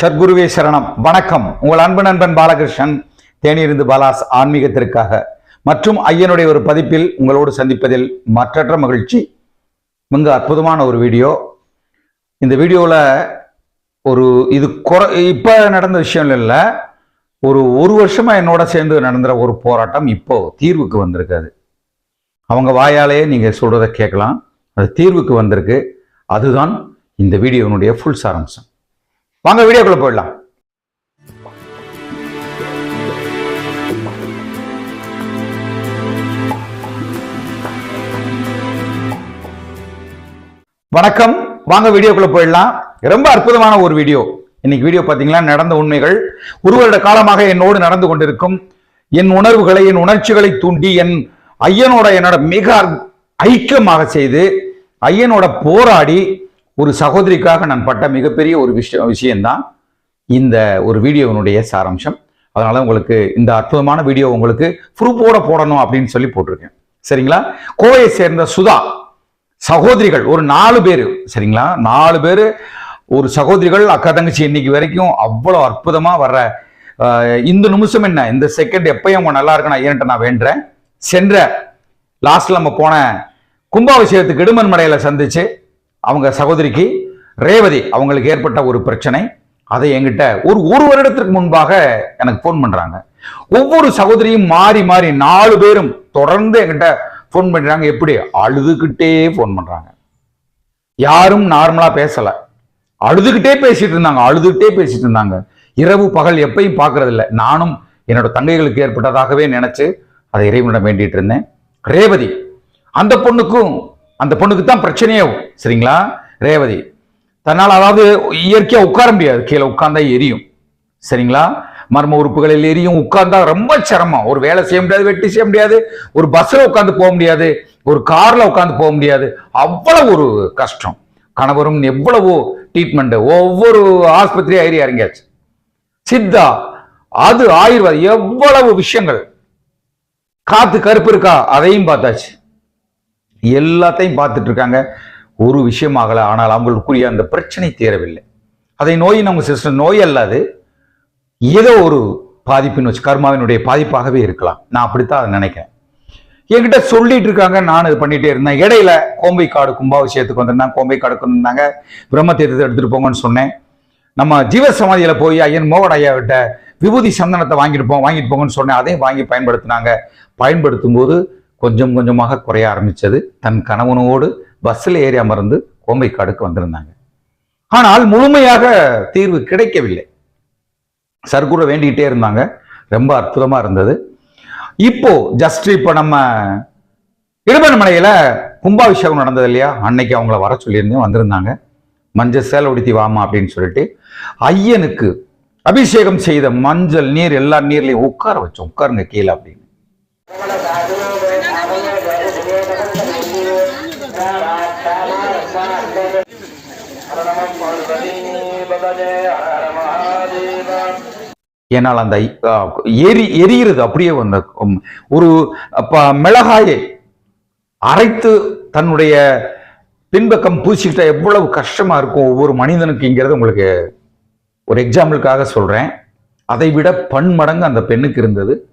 ஷர்குருவே சரணம். வணக்கம். உங்கள் அன்பு நண்பன் பாலகிருஷ்ணன் தேனியிருந்து பாலாஸ் ஆன்மீகத்திற்காக. மற்றும் ஐயனுடைய ஒரு பதிப்பில் உங்களோடு சந்திப்பதில் மற்றற்ற மகிழ்ச்சி. மிக அற்புதமான ஒரு வீடியோ. இந்த வீடியோவில் ஒரு இது குறை இப்போ நடந்த விஷயம் இல்லை. ஒரு ஒரு வருஷமாக என்னோட சேர்ந்து நடந்துற ஒரு போராட்டம் இப்போ தீர்வுக்கு வந்திருக்காது. அவங்க வாயாலேயே நீங்கள் சொல்கிறத கேட்கலாம். அது தீர்வுக்கு வந்திருக்கு. அதுதான் இந்த வீடியோனுடைய ஃபுல் சாராம்சம். வாங்க வீடியோக்குள்ள போயிடலாம். வணக்கம். வாங்க வீடியோக்குள்ள போயிடலாம். ரொம்ப அற்புதமான ஒரு வீடியோ. இன்னைக்கு வீடியோ பார்த்தீங்கன்னா நடந்த உண்மைகள். ஒரு வருட காலமாக என்னோடு நடந்து கொண்டிருக்கும் என் உணர்வுகளை என் உணர்ச்சிகளை தூண்டி என் ஐயனோட என்னோட மிக ஐக்கியமாக செய்து ஐயனோட போராடி ஒரு சகோதரிக்காக நான் பட்ட மிகப்பெரிய ஒரு விஷயம் விஷயம்தான் இந்த ஒரு வீடியோவினுடைய சாராம்சம். அதனால உங்களுக்கு இந்த அற்புதமான வீடியோ உங்களுக்கு ப்ரூஃபோட போடணும் அப்படின்னு சொல்லி போட்டிருக்கேன். சரிங்களா? கோவையை சேர்ந்த சுதா சகோதரிகள் ஒரு நாலு பேர். சரிங்களா? நாலு பேர் ஒரு சகோதரிகள் அக்கா தங்கச்சி இன்னைக்கு வரைக்கும் அவ்வளோ அற்புதமாக வர்ற இந்த நிமிஷம் என்ன? இந்த செகண்ட் எப்பயும் அவங்க நல்லா இருக்கணும் ஐயன்ட்ட நான் வேண்டுறேன் சென்ற லாஸ்ட்ல நம்ம போன கும்பாபிஷேகத்துக்கு இடுமன் மலையில சந்திச்சு அவங்க சகோதரிக்கு ரேவதி அவங்களுக்கு ஏற்பட்ட ஒரு பிரச்சனை. அதை என்கிட்ட ஒரு ஒரு வருடத்திற்கு முன்பாக எனக்கு ஃபோன் பண்றாங்க. ஒவ்வொரு சகோதரியும் மாறி மாறி நாலு பேரும் தொடர்ந்து என்கிட்ட ஃபோன் பண்றாங்க. எப்படி? அழுதுகிட்டே ஃபோன் பண்றாங்க. யாரும் நார்மலா பேசல. அழுதுகிட்டே பேசிட்டு இருந்தாங்க. அழுதுகிட்டே பேசிட்டு இருந்தாங்க. இரவு பகல் எப்பயும் பார்க்கறதில்ல. நானும் என்னோட தங்கைகளுக்கு ஏற்பட்டதாகவே நினைச்சு அதை இறைவனிடம் வேண்டிட்டு இருந்தேன். ரேவதி அந்த பொண்ணுக்கும் அந்த பொண்ணுக்கு தான் பிரச்சனையே சரிங்களா? ரேவதி தன்னால் அதாவது இயற்கையாக உட்கார முடியாது. கீழே உட்கார்ந்தா எரியும். சரிங்களா? மர்ம உறுப்புகளில் எரியும். உட்கார்ந்தா ரொம்ப சிரமம். ஒரு வேலை செய்ய முடியாது வெட்டி செய்ய முடியாது. ஒரு பஸ்ஸில் உட்காந்து போக முடியாது. ஒரு காரில் உட்காந்து போக முடியாது. அவ்வளோ ஒரு கஷ்டம். கணவரும் எவ்வளவோ ட்ரீட்மெண்ட் ஒவ்வொரு ஆஸ்பத்திரி ஏறி இறங்கியாச்சு. சித்தா அது ஆயுர்வேதம். எவ்வளவு விஷயங்கள். காத்து கருப்பு இருக்கா? அதையும் பார்த்தாச்சு. எல்லாத்தையும் பார்த்துட்டு இருக்காங்க ஒரு விஷயம் ஆகலை ஆனால் அவங்களுக்குரிய அந்த பிரச்சனை தீரவில்லை. அதை நோய் நம்ம சிஸ்டம் நோய் அல்லாது ஏதோ ஒரு பாதிப்புன்னு வச்சு கர்மாவினுடைய பாதிப்பாகவே இருக்கலாம். நான் அப்படித்தான் அதை நினைக்கிறேன். என்கிட்ட சொல்லிட்டு இருக்காங்க நான் இது பண்ணிட்டே இருந்தேன். இடையில கோம்பை காடு கும்பாபிஷேகத்துக்கு வந்திருந்தாங்க கோம்பை காடுக்கு வந்திருந்தாங்க. பிரம்ம தீர்த்தத்தை எடுத்துட்டு போங்கன்னு சொன்னேன். நம்ம ஜீவ சமாதியில போய் ஐயன் மோகன் ஐயா விட்ட விபூதி சந்தனத்தை வாங்கிட்டு போ வாங்கிட்டு போங்கன்னு சொன்னேன். அதையும் வாங்கி பயன்படுத்தினாங்க. பயன்படுத்தும் போது கொஞ்சம் கொஞ்சமாக குறைய ஆரம்பிச்சது. தன் கணவனோடு பஸ்ஸில் ஏறி அமர்ந்து கோம்பைக்காடுக்கு வந்திருந்தாங்க. ஆனால் முழுமையாக தீர்வு கிடைக்கவில்லை. சர்க்குரை வேண்டிக்கிட்டே இருந்தாங்க. ரொம்ப அற்புதமா இருந்தது. இப்போ ஜஸ்ட் இப்போ நம்ம இடுமன்மலையில கும்பாபிஷேகம் நடந்தது இல்லையா? அன்னைக்கு அவங்கள வர சொல்லியிருந்தேன் வந்திருந்தாங்க. மஞ்சள் சேலை உடுத்தி வாமா அப்படின்னு சொல்லிட்டு ஐயனுக்கு அபிஷேகம் செய்த மஞ்சள் நீர் எல்லா நீர்லையும் உட்கார வச்சோம். உட்காருங்க கீழே அப்படின்னு. ஏன்னால் அந்த ஐ- எரி எரியிறது அப்படியே அந்த ஒரு மிளகாயை அரைத்து தன்னுடைய பின்பக்கம் பூசிக்கிட்ட எவ்வளவு கஷ்டமா இருக்கும் ஒவ்வொரு மனிதனுக்குங்கிறது உங்களுக்கு ஒரு எக்ஸாம்பிளுக்காக சொல்றேன். அதை விட பன்மடங்கு அந்த பெண்ணுக்கு இருந்தது.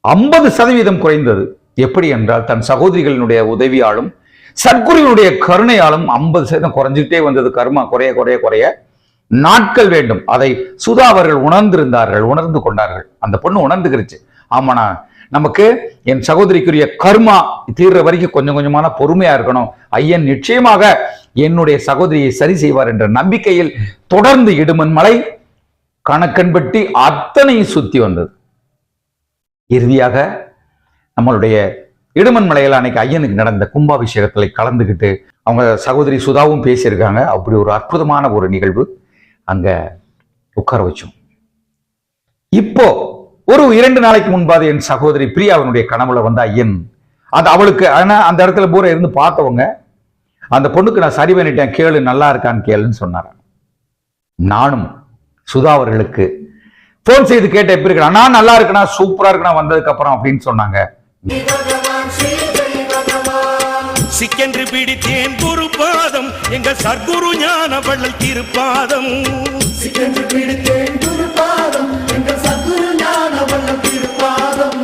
ஐம்பது சதவீதம் குறைந்தது. எப்படி என்றால் தன் சகோதரிகளினுடைய உதவியாலும் சத்குருவினுடைய கருணையாலும் ஐம்பது சதவீதம் குறைஞ்சிக்கிட்டே வந்தது கர்மா. குறைய குறைய குறைய நாட்கள் வேண்டும். அதை சுதா அவர்கள் உணர்ந்திருந்தார்கள் உணர்ந்து கொண்டார்கள். அந்த பொண்ணு உணர்ந்துக்கிருச்சு ஆமாண்ணா நமக்கு என் சகோதரிக்குரிய கர்மா தீர்ற வரைக்கும் கொஞ்சம் கொஞ்சமான பொறுமையா இருக்கணும். ஐயன் நிச்சயமாக என்னுடைய சகோதரியை சரி செய்வார் என்ற நம்பிக்கையில் தொடர்ந்து இடுமன் மலை கணக்கன்பட்டி அத்தனையும் சுத்தி வந்தது. இறுதியாக நம்மளுடைய இடுமன் மலையில் அன்னைக்கு ஐயனுக்கு நடந்த கும்பாபிஷேகத்துல கலந்துக்கிட்டு அவங்க சகோதரி சுதாவும் பேசியிருக்காங்க. அப்படி ஒரு அற்புதமான ஒரு நிகழ்வு அங்க உட்கார வச்சோம். இப்போ ஒரு இரண்டு நாளைக்கு முன்பாக என் சகோதரி பிரியாவினுடைய கனவுல வந்த ஐயன் அது அவளுக்கு ஆனா அந்த இடத்துல பூரா இருந்து பார்த்தவங்க அந்த பொண்ணுக்கு நான் சரி பண்ணிட்டேன் கேளு நல்லா இருக்கான்னு கேளுன்னு சொன்னார் நானும் சுதா அவர்களுக்கு ஃபோன் செய்து கேட்ட எப்படி இருக்கிறான் நான் நல்லா இருக்கணும் சூப்பரா இருக்கணும் வந்ததுக்கு அப்புறம் அப்படின்னு சொன்னாங்க. சிக்கென்று பிடித்தேன் குரு பாதம் எங்க சர்க்குரு ஞான வள்ளல் திருப்பாதம். சிக்கென்று பிடித்தேன் குரு பாதம் எங்க சர்க்குரு ஞான வள்ளல் திருப்பாதம்.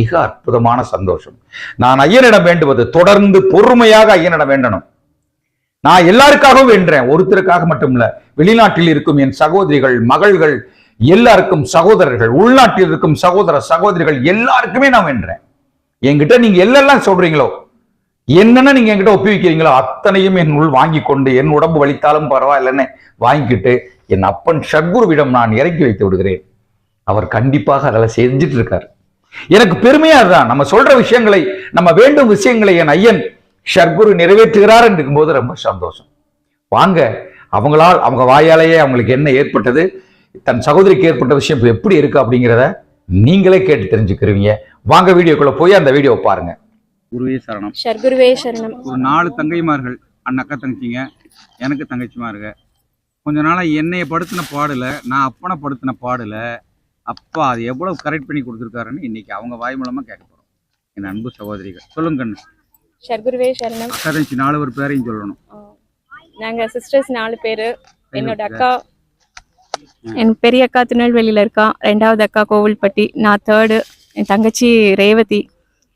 மிக அற்புதமான சந்தோஷம். நான் ஐயனிடம் வேண்டுவது தொடர்ந்து பொறுமையாக ஐயனிடம் வேண்டணும். நான் எல்லாருக்காகவும் வேண்டேன் ஒருத்தருக்காக மட்டும் இல்ல வெளிநாட்டில் இருக்கும் என் சகோதரிகள் மகள்கள் எல்லாருக்கும் சகோதரர்கள் உள்நாட்டில் இருக்கும் சகோதர சகோதரிகள் எல்லாருக்குமே நான் வேண்டேன் என்கிட்ட நீங்க எல்லாம் சொல்றீங்களோ? என்னென்ன நீங்க என்கிட்ட ஒப்புவிக்கிறீங்களோ அத்தனையும் என் உள் வாங்கி கொண்டு என் உடம்பு வலித்தாலும் பரவாயில்லைன்னு வாங்கிக்கிட்டு என் அப்பன் சத்குருவிடம் நான் இறக்கி வைத்து விடுகிறேன். அவர் கண்டிப்பாக அதெல்லாம் செஞ்சுட்டு இருக்கார். எனக்கு பெருமையா அதுதான். நம்ம சொல்ற விஷயங்களை நம்ம வேண்டும் விஷயங்களை என் ஐயன் ஷர்குரு நிறைவேற்றுகிறார் என்றும் போது ரொம்ப சந்தோஷம். வாங்க அவங்களால் அவங்க வாயாலேயே அவங்களுக்கு என்ன ஏற்பட்டது தன் சகோதரிக்கு ஏற்பட்ட விஷயம் இப்போ எப்படி இருக்கு அப்படிங்கிறத நீங்களே கேட்டு தெரிஞ்சுக்கிறீங்க வாங்க வீடியோக்குள்ள போய் அந்த வீடியோ பாருங்க. குருவே சரணம். சர்க்குருவே சரணம். ஒரு நாலு தங்கைமார்கள் அண்ணக்கா தங்கச்சிங்க எனக்கு தங்கச்சிமாருங்க. கொஞ்ச நாளாக என்னைய படுத்தின பாடல நான் அப்பனை படுத்தின பாடல அப்பா அது எவ்வளவு கரெக்ட் பண்ணி கொடுத்துருக்காருன்னு இன்னைக்கு அவங்க வாய் மூலமா கேட்க போறோம். என் அன்பு சகோதரிகள் சொல்லுங்க கண்ணு சர்க்குருவே சரணம். அக்கா தங்கச்சி நாலு ஒரு பேரையும் சொல்லணும். நாங்க சிஸ்டர்ஸ் நாலு பேரு. என்னோட அக்கா என் பெரிய அக்கா திருநெல்வேலியில இருக்கா. ரெண்டாவது அக்கா கோவில்பட்டி. நான் தேர்டு என் தங்கச்சி ரேவதி.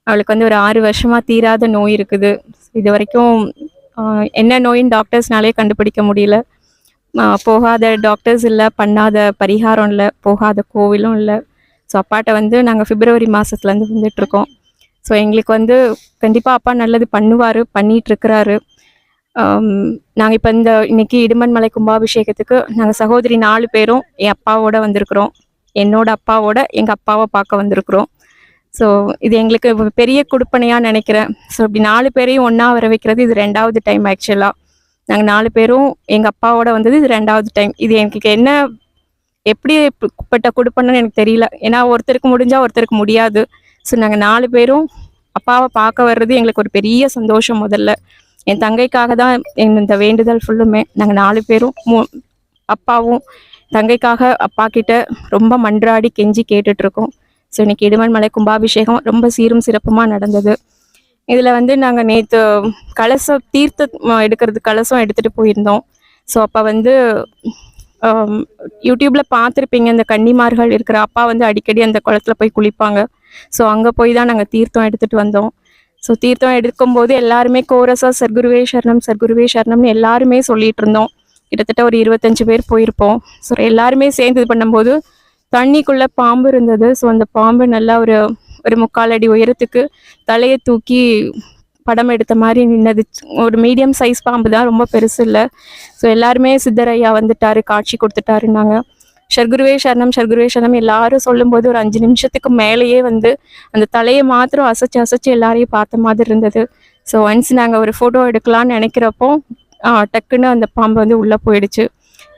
அவளுக்கு வந்து ஒரு ஆறு வருஷமா தீராத நோய் இருக்குது. இது வரைக்கும் என்ன நோயின்னு டாக்டர்ஸ்னாலே கண்டுபிடிக்க முடியல. போகாத டாக்டர்ஸ் இல்லை பண்ணாத பரிகாரம் இல்லை போகாத கோவிலும் இல்லை. ஸோ அப்பாட்ட வந்து நாங்கள் பிப்ரவரி மாதத்துலேருந்து வந்துட்டுருக்கோம் ஸோ எங்களுக்கு வந்து கண்டிப்பாக அப்பா நல்லது பண்ணுவார் பண்ணிகிட்ருக்கிறாரு நாங்கள் இப்போ இந்த இன்னைக்கு இடுமன்மலை கும்பாபிஷேகத்துக்கு நாங்கள் சகோதரி நாலு பேரும் என் அப்பாவோட வந்திருக்கிறோம். என்னோட அப்பாவோட எங்கள் அப்பாவை பார்க்க வந்திருக்கிறோம். ஸோ இது எங்களுக்கு பெரிய கொடுப்பனையாக நினைக்கிறேன். ஸோ இப்படி நாலு பேரையும் ஒன்றா வர வைக்கிறது இது ரெண்டாவது டைம் ஆக்சுவலாக நாங்கள் நாலு பேரும் எங்கள் அப்பாவோட வந்தது இது ரெண்டாவது டைம். இது எனக்கு என்ன எப்படி பட்ட கொடுப்பனைன்னு எனக்கு தெரியல. ஏன்னா ஒருத்தருக்கு முடிஞ்சால் ஒருத்தருக்கு முடியாது. ஸோ நாங்கள் நாலு பேரும் அப்பாவை பார்க்க வர்றது எங்களுக்கு ஒரு பெரிய சந்தோஷம் முதல்ல. என் தங்கைக்காக தான் இந்த வேண்டுதல் ஃபுல்லுமே நாங்கள் நாலு பேரும் மூ அப்பாவும் தங்கைக்காக அப்பா கிட்ட ரொம்ப மன்றாடி கெஞ்சி கேட்டுட்ருக்கோம். ஸோ இன்னைக்கு இடுமன்மலை கும்பாபிஷேகம் ரொம்ப சீரும் சிறப்புமாக நடந்தது. இதில் வந்து நாங்கள் நேற்று கலசம் தீர்த்த எடுக்கிறது கலசம் எடுத்துகிட்டு போயிருந்தோம். ஸோ அப்போ வந்து யூடியூப்பில் பார்த்துருப்பீங்க அந்த கன்னிமார்கள் இருக்கிற அப்பா வந்து அடிக்கடி அந்த குளத்துல போய் குளிப்பாங்க. ஸோ அங்கே போய் தான் நாங்கள் தீர்த்தம் எடுத்துகிட்டு வந்தோம். ஸோ தீர்த்தம் எடுக்கும்போது எல்லாருமே கோரஸாக சர்க்குருவே சரணம் சர்க்குருவே சரணம்னு எல்லாருமே சொல்லிட்டு இருந்தோம் கிட்டத்தட்ட ஒரு இருபத்தஞ்சு பேர் போயிருப்போம். ஸோ எல்லாருமே சேர்ந்து இது பண்ணும்போது தண்ணிக்குள்ளே பாம்பு இருந்தது. ஸோ அந்த பாம்பு நல்லா ஒரு ஒரு முக்கால் அடி உயரத்துக்கு தலையை தூக்கி படம் எடுத்த மாதிரி நின்னது. ஒரு மீடியம் சைஸ் பாம்பு தான் ரொம்ப பெருசு இல்லை. ஸோ எல்லாருமே சித்தரையா வந்துட்டாரு காட்சி கொடுத்துட்டாருன்னாங்க. ஷர்குருவே சரணம் ஷர்குருவே சரணம் எல்லாரும் சொல்லும்போது ஒரு அஞ்சு நிமிஷத்துக்கு மேலேயே வந்து அந்த தலையை மாத்திரம் அசைச்சு அசைச்சு எல்லாரையும் பார்த்த மாதிரி இருந்தது. ஸோ ஒன்ஸ் நாங்கள் ஒரு ஃபோட்டோ எடுக்கலாம்னு நினைக்கிறப்போ டக்குன்னு அந்த பாம்பு வந்து உள்ளே போயிடுச்சு.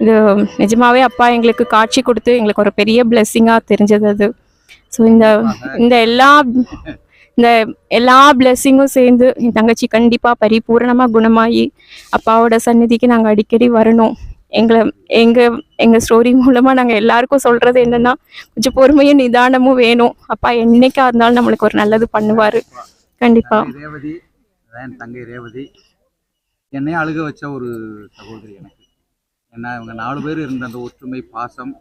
இது நிஜமாவே அப்பா எங்களுக்கு காட்சி கொடுத்து எங்களுக்கு ஒரு பெரிய பிளெஸ்ஸிங்காக தெரிஞ்சது அது. ஸோ இந்த இந்த எல்லா இந்த எல்லா பிளெஸ்ஸிங்கும் சேர்ந்து என் தங்கச்சி கண்டிப்பாக பரிபூரணமாக குணமாகி அப்பாவோட சந்நிதிக்கு நாங்கள் அடிக்கடி வரணும். எங்களை எங்கள் எங்கள் ஸ்டோரி மூலமாக நாங்கள் எல்லாருக்கும் சொல்கிறது என்னென்னா கொஞ்சம் பொறுமையும் நிதானமும் வேணும். அப்பா என்னைக்கா இருந்தாலும் நம்மளுக்கு ஒரு நல்லது பண்ணுவார். கண்டிப்பாக ரேவதி என் தங்கை ரேவதி. என்னையே அழுக வச்ச ஒரு சகோதரி எனக்கு. ஏன்னா இவங்க நாலு பேர் இருந்த அந்த ஒற்றுமை பாசம்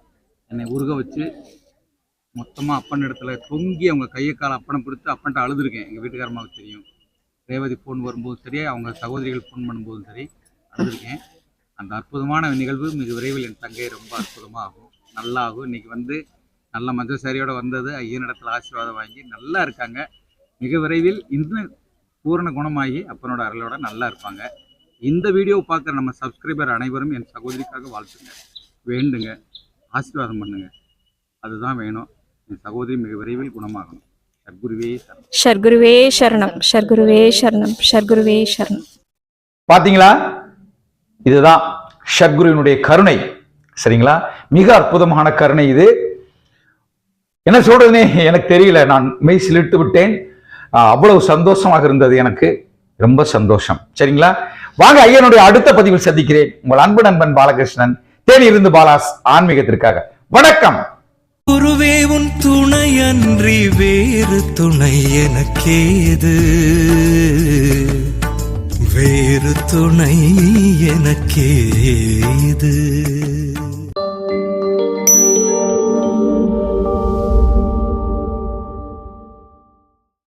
என்னை உருக வச்சு மொத்தமாக அப்பன் இடத்துல தொங்கி அவங்க கையை கால அப்பனை கொடுத்து அப்பன்ட்ட அழுதுருக்கேன். எங்கள் வீட்டுக்காரமாவுக்கு தெரியும். ரேவதி ஃபோன் வரும்போதும் சரி அவங்க சகோதரிகள் ஃபோன் பண்ணும்போதும் சரி அழுதுருக்கேன். அந்த அற்புதமான நிகழ்வு மிக விரைவில் என் தங்கை ரொம்ப அற்புதமாக ஆகும் நல்லா ஆகும் இன்னைக்கு வந்து நல்ல மஞ்சள் சாரியோட வந்தது. ஐயனிடத்தில் ஆசீர்வாதம் வாங்கி நல்லா இருக்காங்க. மிக விரைவில் இன்னும் பூரண குணமாகி அப்பனோட அருளோட நல்லா இருப்பாங்க. இந்த வீடியோவை பார்க்குற நம்ம சப்ஸ்கிரைபர் அனைவரும் என் சகோதரிக்காக வாழ்த்துங்க. வேண்டுங்க. ஆசீர்வாதம் பண்ணுங்க. அதுதான் வேணும். என் சகோதரி மிக விரைவில் குணமாகணும். ஷர்குருவே சரணம். ஷர்குருவே சரணம். ஷர்குருவே சரணம். பாத்தீங்களா? இதுதான் சத்குருவினுடைய கருணை. சரிங்களா? மிக அற்புதமான கருணை இது. என்ன சொல்றதுனே எனக்கு தெரியல. நான் மெய் சிலிட்டு விட்டேன். அவ்வளவு சந்தோஷமாக இருந்தது எனக்கு. ரொம்ப சந்தோஷம். சரிங்களா? வாங்க ஐயனுடைய அடுத்த பதிவில் சந்திக்கிறேன். உங்கள் அன்பு நண்பன் பாலகிருஷ்ணன். தேனி இருந்து பாலாஸ் ஆன்மீகத்திற்காக. வணக்கம். குருவே உன் துணையன்றி வேறு துணை எனக்கேது? வேறு துணை எனக்கேது